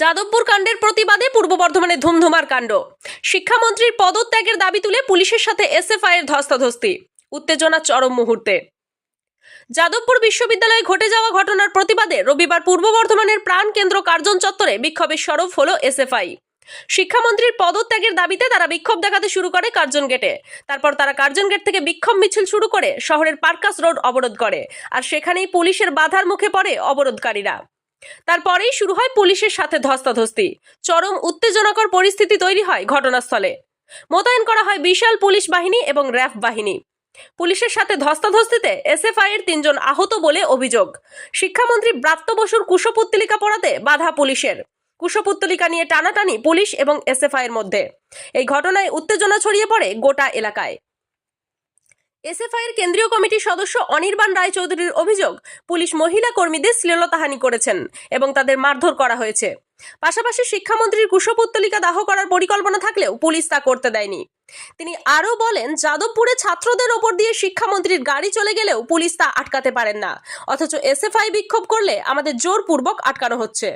যাদবপুর কাণ্ডের প্রতিবাদে পূর্ব বর্ধমানে ধুমধুমার কাণ্ড। শিক্ষামন্ত্রীর পদত্যাগের দাবি তুলে পুলিশের সাথে এসএফআই এর ধস্তাধস্তি। উত্তেজনা চরম মুহূর্তে। যাদবপুর বিশ্ববিদ্যালয়ে ঘটে যাওয়া ঘটনার প্রতিবাদে রবিবার পূর্ব বর্ধমানের প্রাণ কেন্দ্র কার্জন চত্বরে বিক্ষোভের স্বরূপ হল এসএফআই। শিক্ষামন্ত্রীর পদত্যাগের দাবিতে তারা বিক্ষোভ দেখাতে শুরু করে কার্জন গেটে। তারপর তারা কার্জন গেট থেকে বিক্ষোভ মিছিল শুরু করে শহরের পার্কাস রোড অবরোধ করে। আর সেখানেই পুলিশের বাধার মুখে পড়ে অবরোধকারীরা। তারপরেই শুরু হয় পুলিশের সাথে ধস্তাধস্তি। চরম উত্তেজনাকর পরিস্থিতি তৈরি হয় ঘটনাস্থলে। মোতায়েন করা হয় বিশাল পুলিশ বাহিনী এবং র্যাফ বাহিনী। পুলিশের সাথে ধস্তাধস্তিতে এসএফআই এর তিনজন আহত বলে অভিযোগ। শিক্ষামন্ত্রী ব্রাত্য বসুর কুশপুত্তলিকা পড়াতে বাধা পুলিশের। কুশপুত্তলিকা নিয়ে টানাটানি পুলিশ এবং এসএফআই এর মধ্যে। এই ঘটনায় উত্তেজনা ছড়িয়ে পড়ে গোটা এলাকায়। এসএফআই এর কেন্দ্রীয় কমিটির সদস্য অনির্বাণ রায়চৌধুরীর অভিযোগ, পুলিশ মহিলা কর্মীদের শ্লীলতাহানি করেছেন এবং তাদের মারধর করা হয়েছে। পাশাপাশি শিক্ষামন্ত্রীর কুশপুত্তলিকা দাহ করার পরিকল্পনা থাকলেও পুলিশ তা করতে দেয়নি। তিনি আরও বলেন, যাদবপুরে ছাত্রদের ওপর দিয়ে শিক্ষামন্ত্রীর গাড়ি চলে গেলেও পুলিশ তা আটকাতে পারেন না। অথচ এসএফআই বিক্ষোভ করলে আমাদের জোরপূর্বক আটকানো হচ্ছে।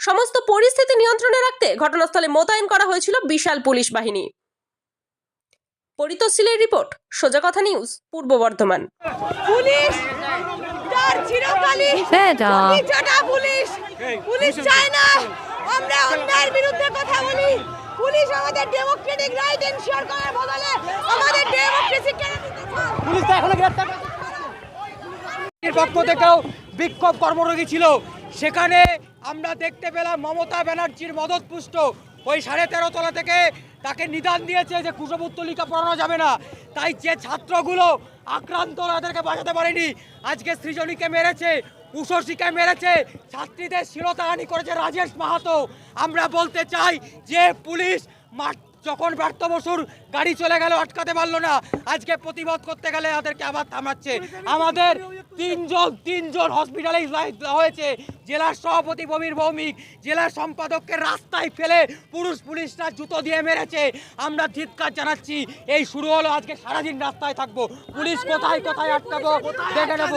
সমস্ত পরিস্থিতি নিয়ন্ত্রণে রাখতে ঘটনাস্থলে মোতায়েন করা হয়েছিল বিশাল পুলিশ বাহিনী। পরিতোষিলের রিপোর্ট। সোজা কথা নিউজ পূর্ব বর্ধমান। পুলিশ! তার চিরকালই বেটা। পুলিশ। পুলিশ চায় না। আমরা অন্যায়ের বিরুদ্ধে কথা বলি। পুলিশ আমাদের ডেমোক্রেটিক রাইট এনশিওর করার বদলে আমাদের ডেমোক্রেসি কেড়ে নিতে পুলিশ তো এখনও গ্রেপ্তার পক্ষ থেকেও বিক্ষোভ কর্মরোগী ছিল। সেখানে আমরা দেখতে পেলাম মমতা ব্যানার্জির মদত পুষ্ট ওই সাড়ে তেরো তলা থেকে তাকে নিদান দিয়েছে যে কুশপুত্তলিকা পড়ানো যাবে না। তাই যে ছাত্রগুলো আক্রান্ত তাদেরকে বাঁচাতে পারেনি। আজকে সৃজনীকে মেরেছে উষসীকে মেরেছে ছাত্রীদের শিরতাহানি করেছে রাজেশ মাহাতো। আমরা বলতে চাই যে পুলিশ মাঠ যখন ব্যর্থ বসুর গাড়ি চলে গেল আটকাতে পারল না। আজকে প্রতিবাদ করতে গেলে তাদেরকে আবার থামাচ্ছে। আমাদের তিনজন তিনজন হসপিটালে হয়েছে। জেলার সভাপতি বমির ভৌমিক, জেলার সম্পাদককে রাস্তায় ফেলে পুরুষ পুলিশরা জুতো দিয়ে মেরেছে। আমরা ধিৎকার জানাচ্ছি, এই শুরু হলো, আজকে সারাদিন রাস্তায় থাকব। পুলিশ কোথায় কোথায় আটকাবো, দেখে নেব।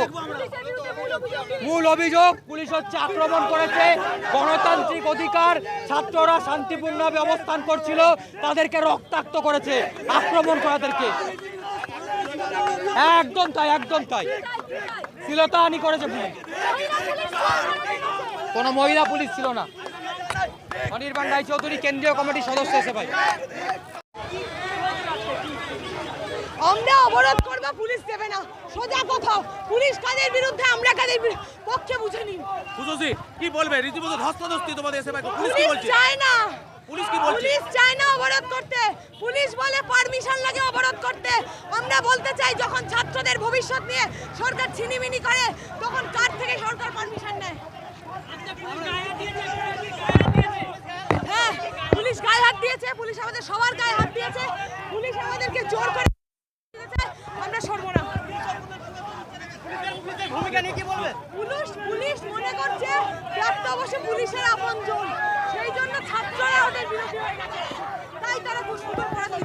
মূল অভিযোগ, পুলিশ হচ্ছে আক্রমণ করেছে। গণতান্ত্রিক অধিকার, ছাত্ররা শান্তিপূর্ণভাবে অবস্থান করছিল, তাদেরকে রক্তাক্ত করেছে। আক্রমণ করে তাদেরকে একদম তাই একদম তাই। শ্লীলতাহানি করেছে পুলিশ। কোনো মহিলা পুলিশ ছিল না। অনির্বাণ রায়চৌধুরী কেন্দ্রীয় কমিটির সদস্য এসে ভাই। আমরা অবরোধ করব পুলিশ দেবে না। সোজা কোথাও পুলিশ কাদের বিরুদ্ধে আমরা কাদের পক্ষে বুঝে নিন। সুজসি কি বলবে? রীতিমতো ধস্তাধস্তি তোমাদের এসে পুলিশ পুলিশ চায় না। পুলিশ কি বলছে? পুলিশ চায় না অবরোধ করতে। পুলিশ বলে পারমিশন লাগে অবরোধ করতে। আমরা বলতে চাই যখন ছাত্রদের ভবিষ্যৎ নিয়ে সরকার ছিনিমিনি করে তখন কার থেকে সরকার পারমিশন নেয়? হ্যাঁ পুলিশ গায়ে হাত দিয়েছে পুলিশ আমাদের সবার গায়ে হাত দিয়েছে। পুলিশ আমাদেরকে জোর করে আমরা সরব না। ভূমিকা নিয়ে কি বলবে? পুলিশ পুলিশ মনে করছে প্রাপ্ত অবশ্য পুলিশের আপন জন তাই তারা দুষ্কৃতম